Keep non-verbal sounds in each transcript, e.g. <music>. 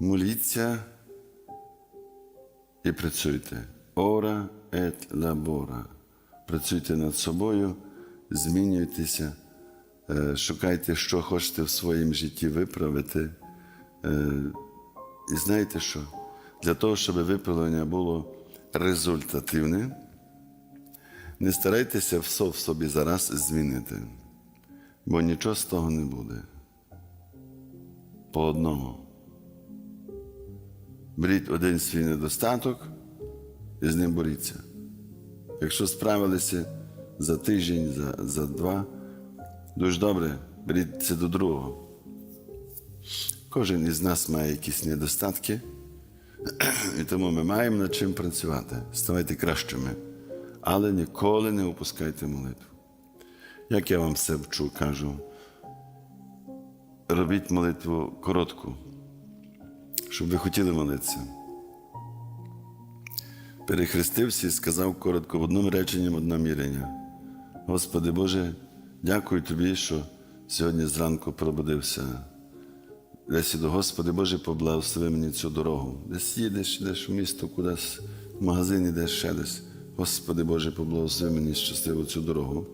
Моліться і працюйте. Ора ет лабора. Працюйте над собою, змінюйтеся, е, шукайте, що хочете в своєму житті виправити. Е, І знаєте що? Для того, щоб виправлення було результативне, не старайтеся все в собі зараз змінити, бо нічого з того не буде. По одному. Беріть один свій недостаток і з ним боріться. Якщо справилися за тиждень, за, за два, дуже добре, беріться до другого. Кожен із нас має якісь недостатки, і тому ми маємо над чим працювати. Ставайте кращими, але ніколи не опускайте молитву. Як я вам все вчу, кажу, робіть молитву коротку, щоб ви хотіли молитися. Перехрестився і сказав коротко в одному реченні одне мірення. Господи Боже, дякую Тобі, що сьогодні зранку пробудився. Десь до Господи Боже, поблагослови мені цю дорогу. Десь їдеш, йдеш в місто, кудись, в магазин йдеш ще десь. Господи Боже, поблагослови мені щасливо цю дорогу.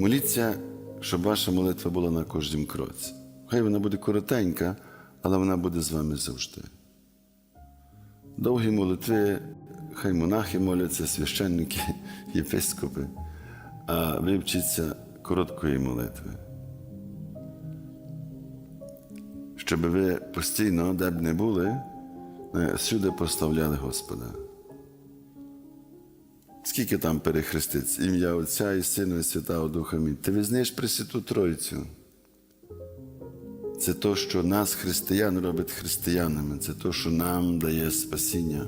Моліться, щоб ваша молитва була на кожнім кроці. Хай вона буде коротенька, але вона буде з вами завжди. Довгі молитви, хай монахи моляться, священники, <laughs> єпископи, а ви вчіться короткої молитви. Щоб ви постійно, де б не були, е, всюди прославляли Господа. Скільки там перехреститься? Ім'я Отця і Сина і Святого Духа Мій. Ти визнаєш Пресвяту Тройцю. Це то, що нас, християн, робить християнами. Це то, що нам дає спасіння.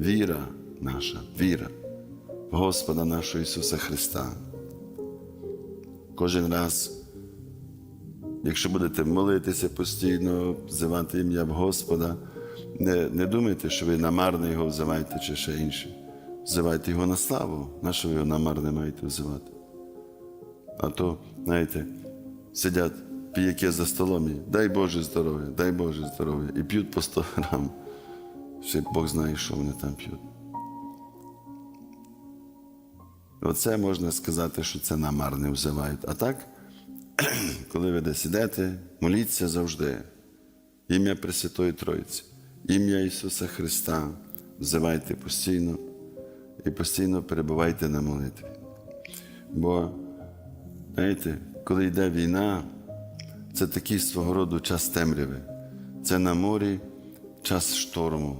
Віра наша, віра в Господа нашого Ісуса Христа. Кожен раз, якщо будете молитися постійно, взивати ім'я Господа, не, не думайте, що ви намарно його взиваєте чи ще інше. Взивайте його на славу, на що ви його намарне маєте взивати. А то, знаєте, сидять піяки за столом і дай Боже здоров'я, дай Боже здоров'я, і п'ють по 100 грам. Ще Бог знає, що вони там п'ють. Оце можна сказати, що це намарне взивають. А так, <clears throat> коли ви десь ідете, моліться завжди. Ім'я Пресвятої Троїці, ім'я Ісуса Христа, взивайте постійно і постійно перебувайте на молитві. Бо, знаєте, коли йде війна, це такий свого роду час темряви. Це на морі час шторму.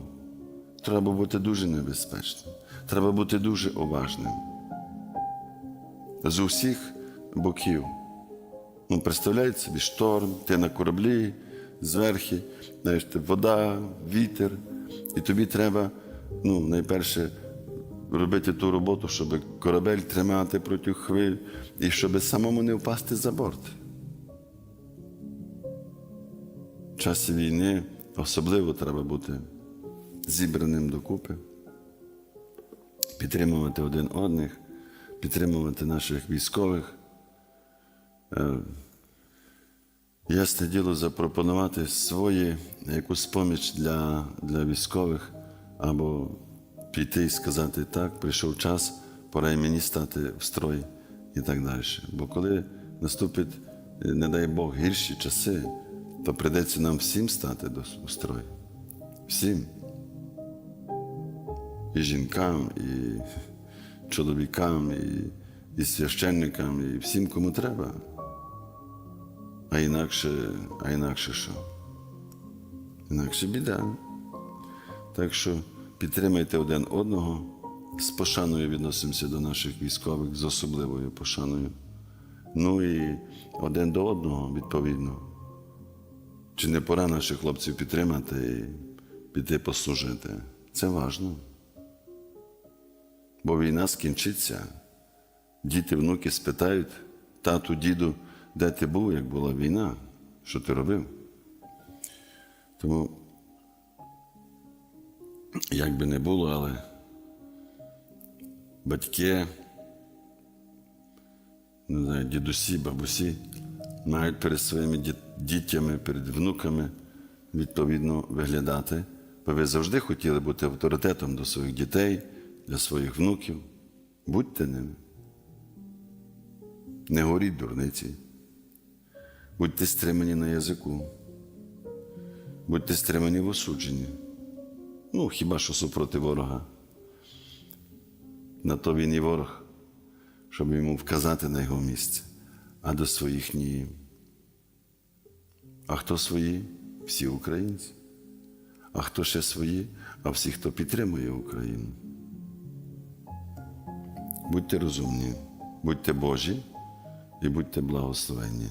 Треба бути дуже небезпечним. Треба бути дуже уважним. З усіх боків. Ну, представляєте собі шторм, ти на кораблі, зверхи, знаєш, вода, вітер. І тобі треба, ну, найперше, робити ту роботу, щоб корабель тримати проти хвиль і щоб самому не впасти за борт. В часі війни особливо треба бути зібраним докупи, підтримувати один одних, підтримувати наших військових. Ясне діло запропонувати свої якусь поміч для, для військових або піти і сказати так, прийшов час, пора і мені стати в строй і так далі. Бо коли наступить, не дай Бог, гірші часи, то прийдеться нам всім стати до у строй. Всім. І жінкам, і чоловікам, і, і священникам, і всім, кому треба. А інакше, а інакше що? Інакше біда. Так що підтримайте один одного, з пошаною відносимося до наших військових, з особливою пошаною. Ну і один до одного, відповідно. Чи не пора наших хлопців підтримати і піти послужити? Це важливо. Бо війна скінчиться. Діти, внуки спитають, тату, діду, де ти був, як була війна, що ти робив? Тому, як би не було, але батьки, не знаю, дідусі, бабусі мають перед своїми діт- дітями, перед внуками відповідно виглядати, бо ви завжди хотіли бути авторитетом до своїх дітей, для своїх внуків. Будьте ними. Не горіть дурниці. Будьте стримані на язику. Будьте стримані в осудженні. Ну, хіба що супроти ворога. На то він і ворог, щоб йому вказати на його місце, а до своїх ні. А хто свої? Всі українці. А хто ще свої? А всі, хто підтримує Україну. Будьте розумні, будьте Божі і будьте благословенні.